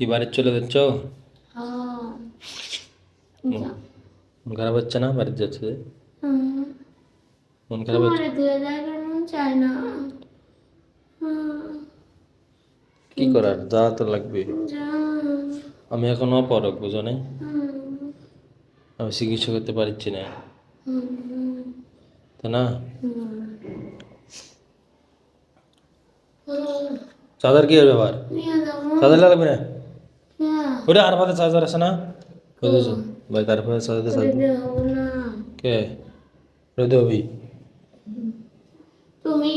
কি বাড়ি চলে যাচ্ছ? মন খারাপ হচ্ছে না বাড়িতে যাচ্ছে? মন খারাপ হচ্ছে? চায় না। কি করার? যা তো লাগবে। আমি এখন অপরক বুঝো নাই? আমি চিকিৎসা করতে পারছি না। তাই না? চার্জার কি ব্যাপার চাদার লাগবে না? ওটা আর পাতে চার্জার আছে না? বুঝেছ ভাই তারপরে চার্জার না। কে? রোদে হবি। তুমি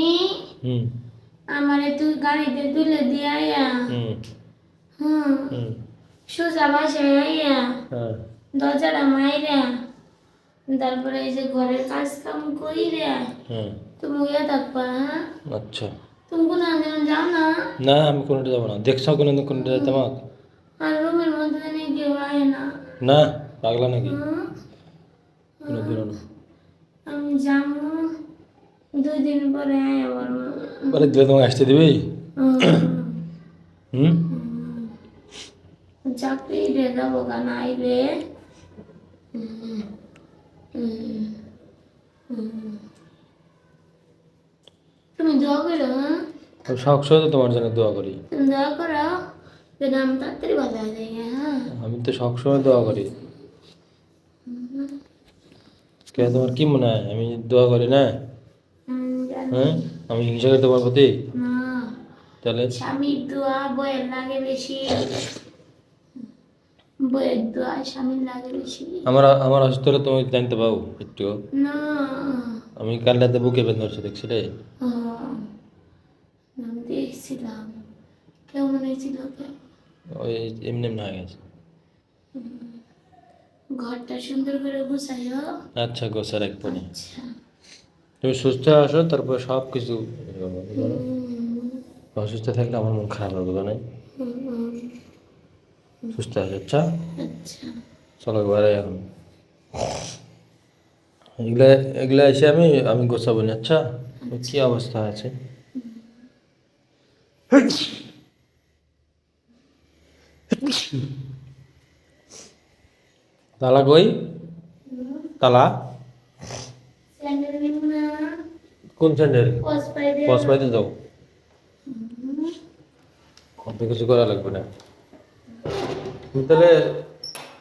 হুম। আমারে তুই গাড়িতে তুলে দিয়ে আইয়া হুম। হুম। সোজা বাসায় আইয়া হ্যাঁ। দরজাটা মাইরা। তারপরে এই যে ঘরের কাজ কাম কইরা হুম। তুমি ইয়ে থাকবা হ্যাঁ? আচ্ছা। তুমি কোনো আন্দোলন যাও না? না আমি কোনোটা যাব না। দেখছ কোনোদিন কোনোটা যেতে আমাকে? আর রুমের নিয়ে না। না পাগলা নাকি? কোনো বেরো না। আমি যাব দুই দিন পরে আয় আবার বাড়ি দিলে তোমাকে আসতে দিবি? হুম? চাকরি রে যাব গান আইলে তুমি দোয়া করো হ্যাঁ। তোমার জন্য দোয়া করি। দোয়া করো। যেন আমি তাড়াতাড়ি ভালো হয়ে যাই হ্যাঁ। আমি তো সব সময় দোয়া করি। কে তোমার কি মনে হয়? আমি দোয়া করি না? হ্যাঁ? আমি হিংসা করি তোমার প্রতি? তাহলে? স্বামীর দোয়া বইয়ের লাগে বেশি। বইয়ের দোয়া স্বামীর লাগে বেশি। আমার আমার অসুস্থ তুমি জানতে পাবো একটু। না। আমি কাল রাতে বুকে দেখছিলে আমি দেখছিলাম। কেমন হয়েছিল? ওই এমনি এমনি হয়ে গেছে ঘরটা সুন্দর করে গুছাইও আচ্ছা গোসার এক পনি আচ্ছা। তুমি সুস্থ আসো তারপর সব কিছু অসুস্থ থাকলে আমার মন খারাপ হবে না সুস্থ আছে আচ্ছা। চলো ঘরে এখন। এগুলা এগুলা এসে আমি আমি গোছাবো না আচ্ছা। কি অবস্থা আছে? তালা কই? তালা? কোন স্যান্ডেল বস পাইতে যাও। অত কিছু করা লাগবে না। তাহলে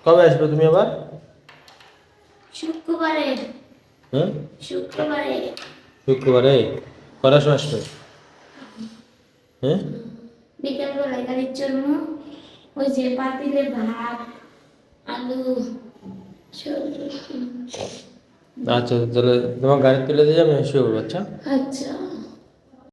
কবে আসবে তুমি আবার? শুক্রবারে। হ্যাঁ? শুক্রবারে। শুক্রবারে? কটার সময় আসবে? হ্যাঁ? বিকেল বেলায় গাড়ির জন্য ওই যে পাতিলে ভাত আলু। আচ্ছা তাহলে তোমার গাড়ি তুলে দিয়ে আমি এসে আচ্ছা। আচ্ছা।